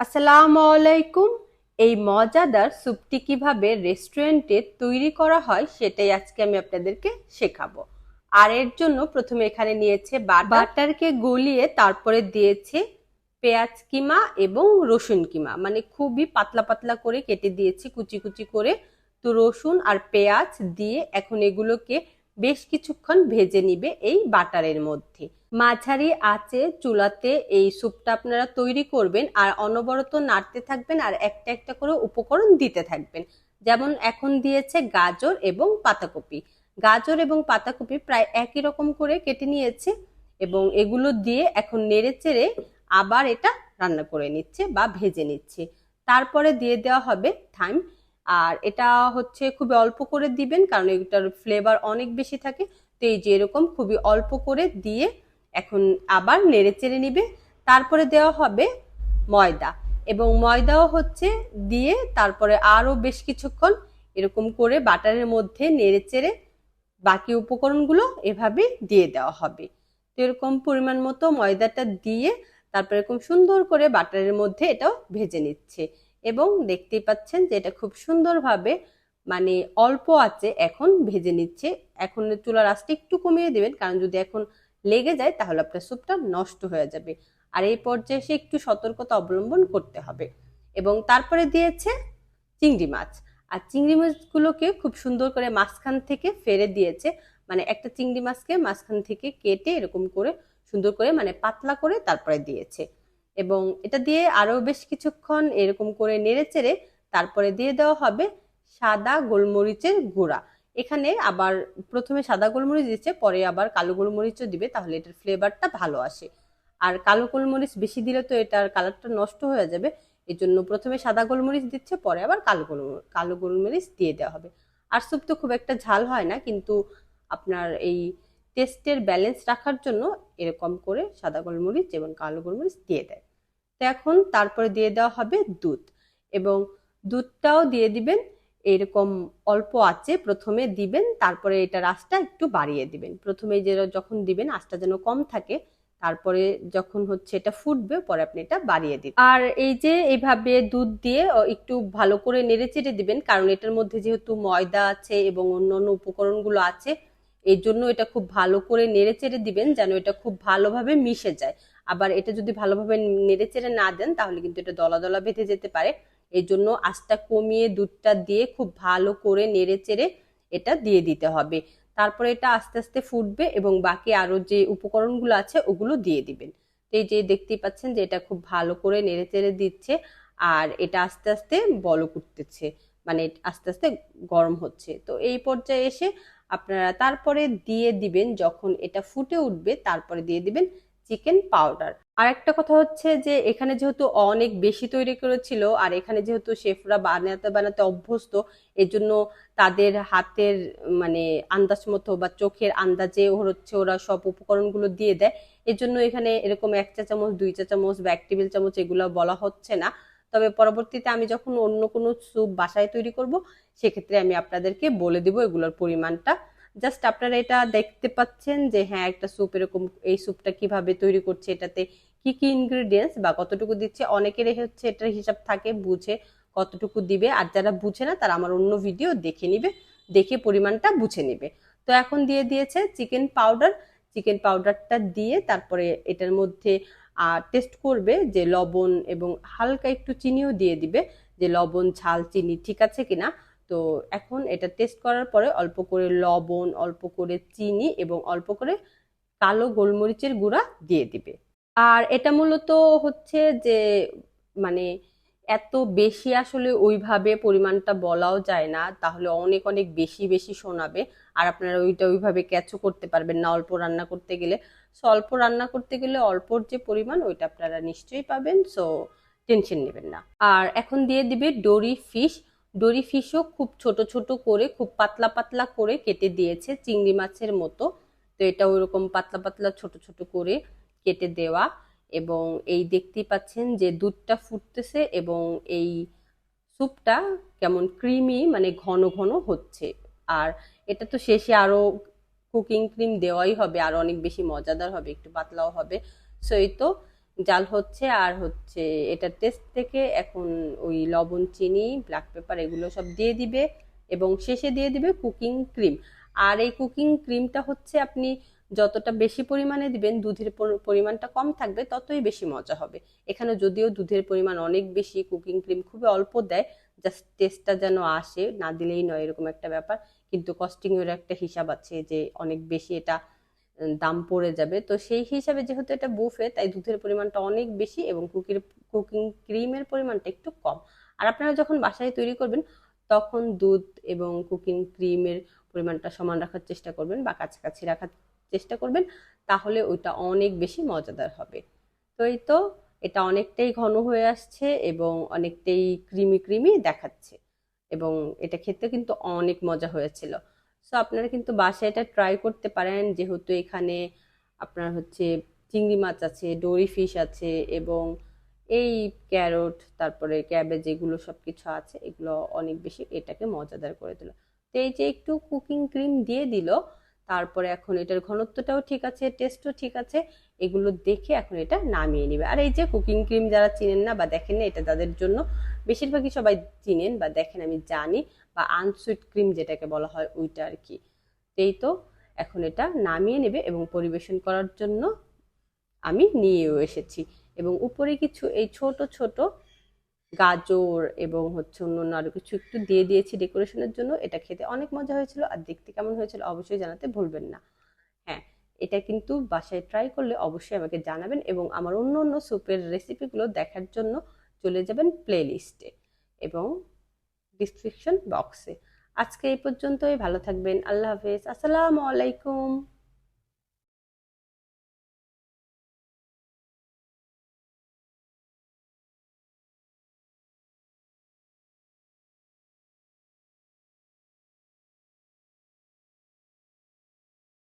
আসসালামু আলাইকুম। এই মজাদার স্যুপটি কীভাবে রেস্টুরেন্টে তৈরি করা হয় সেটাই আজকে আমি আপনাদেরকে শেখাবো। আর এর জন্য প্রথমে এখানে নিয়েছে বাটারকে গলিয়ে তারপরে দিয়েছে পেঁয়াজ কিমা এবং রসুন কিমা। মানে খুবই পাতলা পাতলা করে কেটে দিয়েছি, কুচি কুচি করে। তো রসুন আর পেঁয়াজ দিয়ে এখন এগুলোকে বেশ কিছুক্ষণ ভেজে নিবে এই বাটারের মধ্যে। মাঝারি আঁচে, চুলাতে এই স্যুপটা আপনারা তৈরি করবেন আর অনবরত নাড়তে থাকবেন আর একটা একটা করে উপকরণ দিতে থাকবেন। যেমন এখন দিয়েছে গাজর এবং পাতাকপি। গাজর এবং পাতাকপি প্রায় একই রকম করে কেটে নিয়েছে এবং এগুলো দিয়ে এখন নেড়ে চেড়ে আবার এটা রান্না করে নিচ্ছে বা ভেজে নিচ্ছে। তারপরে দিয়ে দেওয়া হবে থাইম আর এটা হচ্ছে খুবই অল্প করে দিবেন, কারণ এটার ফ্লেভার অনেক বেশি থাকে। তো এই যে এরকম খুবই অল্প করে দিয়ে এখন আবার নেড়ে চেড়ে নিবে। তারপরে দেওয়া হবে ময়দা। এবং ময়দাও হচ্ছে দিয়ে তারপরে আরও বেশ কিছুক্ষণ এরকম করে বাটারের মধ্যে নেড়ে চেড়ে বাকি উপকরণগুলো এভাবে দিয়ে দেওয়া হবে। তো এরকম পরিমাণ মতো ময়দাটা দিয়ে তারপরে এরকম সুন্দর করে বাটারের মধ্যে এটাও ভেজে নিচ্ছে। এবং দেখতেই পাচ্ছেন যে এটা খুব সুন্দরভাবে মানে অল্প আছে, এখন ভেজে নিচ্ছে। এখন চুলার আঁচটা একটু কমিয়ে দেবেন, কারণ যদি এখন লেগে যায় তাহলে আপনার স্যুপটা নষ্ট হয়ে যাবে। আর এই পর্যায়ে সে একটু সতর্কতা অবলম্বন করতে হবে। এবং তারপরে দিয়েছে চিংড়ি মাছ। আর চিংড়ি মাছগুলোকে খুব সুন্দর করে মাঝখান থেকে ফেরে দিয়েছে। মানে একটা চিংড়ি মাছকে মাঝখান থেকে কেটে এরকম করে সুন্দর করে মানে পাতলা করে তারপরে দিয়েছে। এবং এটা দিয়ে আরও বেশ কিছুক্ষণ এরকম করে নেড়ে চেড়ে তারপরে দিয়ে দেওয়া হবে সাদা গোলমরিচের গুঁড়া। এখানে আবার প্রথমে সাদা গোলমরিচ দিচ্ছে, পরে আবার কালো গোলমরিচও দিবে, তাহলে এটার ফ্লেভারটা ভালো আসে। আর কালো গোলমরিচ বেশি দিলে তো এটার কালারটা নষ্ট হয়ে যাবে এই জন্য প্রথমে সাদা গোলমরিচ দিচ্ছে, পরে আবার কালো গোলমরিচ কালো গোলমরিচ দিয়ে দেওয়া হবে। আর স্যুপ তো খুব একটা ঝাল হয় না, কিন্তু আপনার এই টেস্টের ব্যালেন্স রাখার জন্য এরকম করে সাদা গোলমরিচ এবং কালো গোলমরিচ দিয়ে দেয়। তো এখন তারপরে দিয়ে দেওয়া হবে দুধ এবং দুধটাও দিয়ে দিবেন, এরকম অল্প আছে প্রথমে দিবেন, তারপরে এটা আঁচটা একটু বাড়িয়ে দিবেন। প্রথমে যে যখন দিবেন, আঁচটা যেন কম থাকে, তারপরে যখন হচ্ছে এটা ফুটবে, পরে আপনি এটা বাড়িয়ে দিবেন। আর এই যে এইভাবে দুধ দিয়ে একটু ভালো করে নেড়ে চেড়ে দিবেন, কারণ এটার মধ্যে যেহেতু ময়দা আছে এবং অন্য অন্য উপকরণগুলো আছে এই জন্য এটা খুব ভালো করে নেড়ে চেড়ে দিবেন যেন এটা খুব ভালোভাবে মিশে যায়। আবার এটা যদি ভালোভাবে নেড়ে চেড়ে না দেন, তাহলে কিন্তু এটা দলা দলা বেঁধে যেতে পারে। এই জন্য আঁচটা কমিয়ে দুধটা দিয়ে খুব ভালো করে নেড়ে চেড়ে এটা দিয়ে দিতে হবে। তারপরে এটা আস্তে আস্তে ফুটবে এবং বাকি আরও যে উপকরণগুলো আছে, ওগুলো দিয়ে দিবেন। তো এই যে দেখতেই পাচ্ছেন যে এটা খুব ভালো করে নেড়ে চেড়ে দিচ্ছে আর এটা আস্তে আস্তে বলক উঠতেছে। মানে আস্তে আস্তে গরম হচ্ছে। তো এই পর্যায়ে এসে আপনারা তারপরে দিয়ে দিবেন যখন এটা ফুটে উঠবে, তারপরে দিয়ে দিবেন চিকেন পাউডার। আর একটা কথা হচ্ছে যে, এখানে যেহেতু অনেক বেশি তৈরি করেছিল, আর এখানে যেহেতু শেফরা বানাতে বানাতে অভ্যস্ত, এজন্য তাদের হাতের মানে আন্দাজ মতো বা চোখের আন্দাজে হচ্ছে ওরা সব উপকরণগুলো দিয়ে দেয়। এজন্য এখানে এরকম এক চা চামচ দুই চা চামচ বা এক টেবিল চামচ এগুলো বলা হচ্ছে না। তবে পরবর্তীতে আমি যখন অন্য কোনো স্যুপ বাসায় তৈরি করব, সেক্ষেত্রে আমি আপনাদেরকে বলে দিব এগুলোর পরিমাণটা। জাস্ট আপনারা এটা দেখতে পাচ্ছেন যে হ্যাঁ একটা স্যুপ এরকম, এই স্যুপটা কীভাবে তৈরি করছে, এটাতে কি কি ইনগ্রিডিয়েন্টস বা কতটুকু দিচ্ছে অনেকের হচ্ছে এটার হিসাব থাকে, বুঝে কতটুকু দিবে, আর যারা বুঝে না, তারা আমার অন্য ভিডিও দেখে নিবে, দেখে পরিমাণটা বুঝে নিবে। তো এখন দিয়ে দিয়েছে চিকেন পাউডার চিকেন পাউডারটা দিয়ে তারপরে এটার মধ্যে টেস্ট করবে যে লবণ এবং হালকা একটু চিনিও দিয়ে দিবে যে লবণ, ঝাল, চিনি ঠিক আছে কিনা। তো এখন এটা টেস্ট করার পরে অল্প করে লবণ, অল্প করে চিনি এবং অল্প করে কালো গোলমরিচের গুঁড়া দিয়ে দিবে। আর এটা মূলত হচ্ছে যে মানে এত বেশি আসলে ওইভাবে পরিমাণটা বলাও যায় না, তাহলে অনেক অনেক বেশি বেশি শোনাবে। আর আপনারা ওইটা ওইভাবে ক্যাচও করতে পারবেন না অল্প রান্না করতে গেলে। সো অল্প রান্না করতে গেলে অল্পর যে পরিমাণ, ওইটা আপনারা নিশ্চয়ই পাবেন সো টেনশন নেবেন না। আর এখন দিয়ে দিবে ডোরি ফিশ। ডোরি ফিশও খুব ছোট ছোট করে, খুব পাতলা পাতলা করে কেটে দিয়েছে চিংড়ি মাছের মতো। তো এটা ওইরকম পাতলা পাতলা ছোট ছোট করে কেটে দেওয়া। এবং এই দেখতেই পাচ্ছেন যে দুধটা ফুটতেছে এবং এই স্যুপটা কেমন ক্রিমি মানে ঘন ঘন হচ্ছে। আর এটা তো শেষে আরও কুকিং ক্রিম দেওয়াই হবে, আর অনেক বেশি মজাদার হবে, একটু পাতলাও হবে। সো এই তো জাল হচ্ছে, আর হচ্ছে এটার টেস্ট থেকে এখন ওই লবণ, চিনি ব্ল্যাক পেপার এগুলো সব দিয়ে দিবে এবং শেষে দিয়ে দিবে কুকিং ক্রিম আর এই কুকিং ক্রিমটা হচ্ছে আপনি যতটা বেশি পরিমাণে দিবেন, দুধের পরিমাণটা কম থাকবে, ততই বেশি মজা হবে। এখানে যদিও দুধের পরিমাণ অনেক বেশি কুকিং ক্রিম খুবই অল্প দেয় জাস্ট টেস্টটা যেন আসে, না দিলেই নয়, এরকম একটা ব্যাপার। কিন্তু কস্টিংয়ের একটা হিসাব আছে যে অনেক বেশি এটা দাম পড়ে যাবে। তো সেই হিসাবে যেহেতু এটা বুফে তাই দুধের পরিমাণটা অনেক বেশি এবং কুকির কুকিং ক্রিমের পরিমাণটা একটু কম। আর আপনারা যখন বাসায় তৈরি করবেন, তখন দুধ এবং কুকিং ক্রিমের পরিমাণটা সমান রাখার চেষ্টা করবেন বা কাছাকাছি রাখার চেষ্টা করবেন, তাহলে ওইটা অনেক বেশি মজাদার হবে। তো এই তো, এটা অনেকটাই ঘন হয়ে আসছে এবং অনেকটাই ক্রিমি ক্রিমি দেখাচ্ছে। এবং এটা খেতে কিন্তু অনেক মজা হয়েছিল। সো আপনারা কিন্তু বাসায় এটা ট্রাই করতে পারেন। যেহেতু এখানে আপনার হচ্ছে চিংড়ি মাছ আছে ডোরি ফিশ আছে এবং এই ক্যারট তারপরে ক্যাবেজ এগুলো সব কিছু আছে, এগুলো অনেক বেশি এটাকে মজাদার করে দিল তো এই যে একটু কুকিং ক্রিম দিয়ে দিল তারপরে এখন এটার ঘনত্বটাও ঠিক আছে টেস্টও ঠিক আছে, এগুলো দেখে এখন এটা নামিয়ে নিবে। আর এই যে কুকিং ক্রিম যারা চিনেন না বা দেখেন না, এটা তাদের জন্য বেশিরভাগই সবাই চিনেন বা দেখেন, আমি জানি, বা আনসুইট ক্রিম যেটাকে বলা হয় ওইটা আর কি। এই তো এখন এটা নামিয়ে নেবে এবং পরিবেশন করার জন্য আমি নিয়েও এসেছি। এবং উপরে কিছু এই ছোট ছোট গাজর এবং হচ্ছে অন্য অন্য আরও কিছু একটু দিয়ে দিয়েছি ডেকোরেশনের জন্য। এটা খেতে অনেক মজা হয়েছিল আর দেখতে কেমন হয়েছিল অবশ্যই জানাতে ভুলবেন না। হ্যাঁ এটা কিন্তু বাসায় ট্রাই করলে অবশ্যই আমাকে জানাবেন এবং আমার অন্য অন্য স্যুপের রেসিপিগুলো দেখার জন্য চলে যাবেন প্লে লিস্টে এবং ডিসক্রিপশন বক্সে আজকে এই পর্যন্তই, ভালো থাকবেন, আল্লাহ হাফেজ, আসসালামু আলাইকুম।